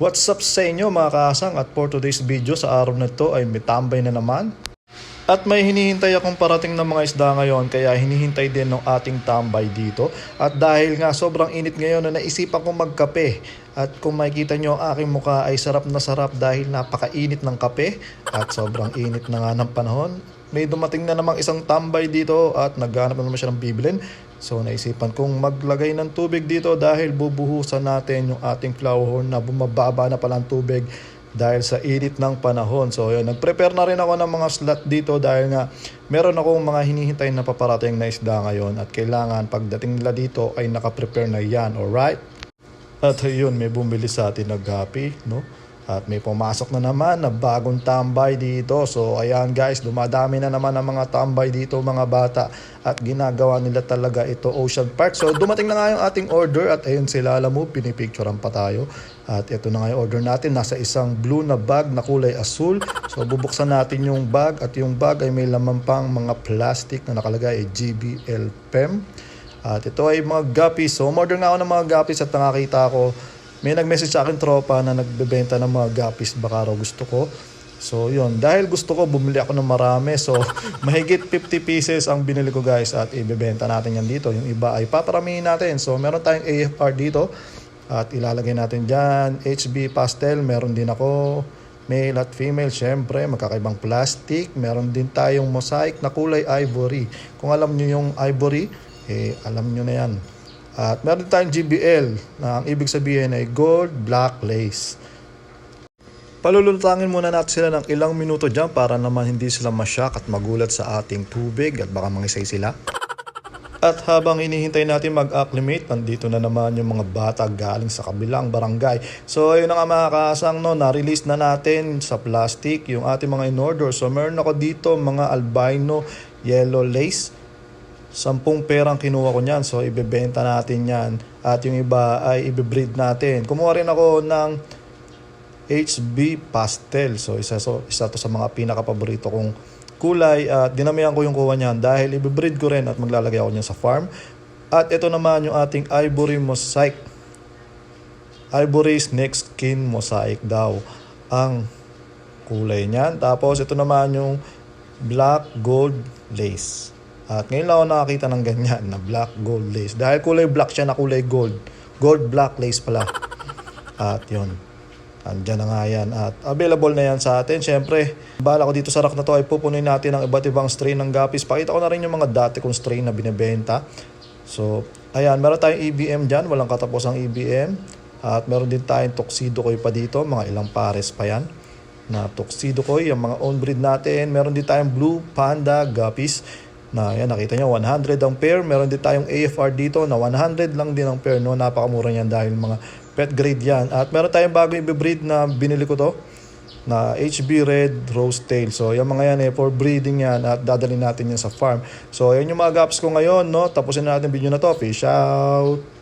What's up sa inyo mga kaasang at for today's video sa araw na to ay may tambay na naman. At may hinihintay akong parating ng mga isda ngayon kaya hinihintay din ng ating tambay dito. At dahil nga sobrang init ngayon na naisipan kong magkape. At kung makikita nyo ang aking mukha ay sarap na sarap dahil napakainit ng kape. At sobrang init na nga ng panahon. May dumating na namang isang tambay dito at naghanap na naman siya ng bibilin. So naisipan kong maglagay ng tubig dito dahil bubuhusan natin yung ating flower horn na bumababa na pala ang tubig dahil sa init ng panahon. So yun, nag-prepare na rin ako ng mga slot dito dahil nga meron akong mga hinihintay na paparating na isda ngayon at kailangan pagdating nila dito ay nakaprepare na yan, alright? At yun, may bumili sa atin na gapi, no? At may pumasok na naman na bagong tambay dito. So ayan guys, dumadami na naman ang mga tambay dito mga bata. At ginagawa nila talaga ito Ocean Park. So dumating na nga yung ating order at ayun sila alam mo, pinipicturean pa tayo. At ito na nga yung order natin. Nasa isang blue na bag na kulay asul. So bubuksan natin yung bag at yung bag ay may laman pang mga plastic na nakalagay ay GBL PEM. At ito ay mga guppies. So umorder nga ako ng mga guppies at nakakita ko may nag-message sa akin tropa na nagbebenta ng mga guppies baka raw gusto ko. So yun, dahil gusto ko bumili ako ng marami. So mahigit 50 pieces ang binili ko guys at ibebenta natin yan dito. Yung iba ay paparamihin natin. So meron tayong AFR dito at ilalagay natin dyan. HB pastel, meron din ako. Male at female, syempre, magkakaibang plastic. Meron din tayong mosaic na kulay ivory. Kung alam nyo yung ivory, eh alam nyo na yan. At meron tayong GBL na ang ibig sabihin ay gold black lace. Palulutangin muna natin sila ng ilang minuto dyan para naman hindi sila masyak at magulat sa ating tubig at baka mangisay sila. At habang inihintay natin mag-acclimate, nandito na naman yung mga bata galing sa kabilang barangay. So ayun na nga mga kaasang, no, na-release na natin sa plastic yung ating mga in-order. So meron ako dito mga albino yellow lace. Sampung perang kinuha ko niyan. So, ibebenta natin yan. At yung iba ay ibibreed natin. Kumuha rin ako ng HB Pastel. So, isa, so, isa to sa mga pinaka-paborito kong kulay. At dinamihan ko yung kuha niyan dahil ibibreed ko rin at maglalagay ako niyan sa farm. At ito naman yung ating Ivory Mosaic. Ivory Snake Skin Mosaic daw ang kulay niyan. Tapos, ito naman yung Black Gold Lace. At ngayon lang ako nakakita ng ganyan na black gold lace. Dahil kulay black siya na kulay gold. Gold black lace pala. At yun. Andyan na nga yan. At available na yan sa atin. Siyempre, bala ko dito sa rack na to ay pupunin natin ang iba't ibang strain ng guppies. Pakita ko na rin yung mga dati kong strain na binibenta. So, ayan. Meron tayong EBM dyan. Walang katapos ang EBM. At meron din tayong tuxedo koy pa dito. Mga ilang pares pa yan na tuxedo koy. Yung mga own breed natin. Meron din tayong blue panda guppies na yan nakita nyo 100 ang pair meron din tayong AFR dito na 100 lang din ang pair no napakamura niyan dahil mga pet grade yan at meron tayong bagong i-breed na binili ko to na HB Red Rose Tail. So, yung mga yan eh, for breeding yan at dadalhin natin yan sa farm. So, yan yung mga gaps ko ngayon, no? Tapusin na natin video na to. Peace out!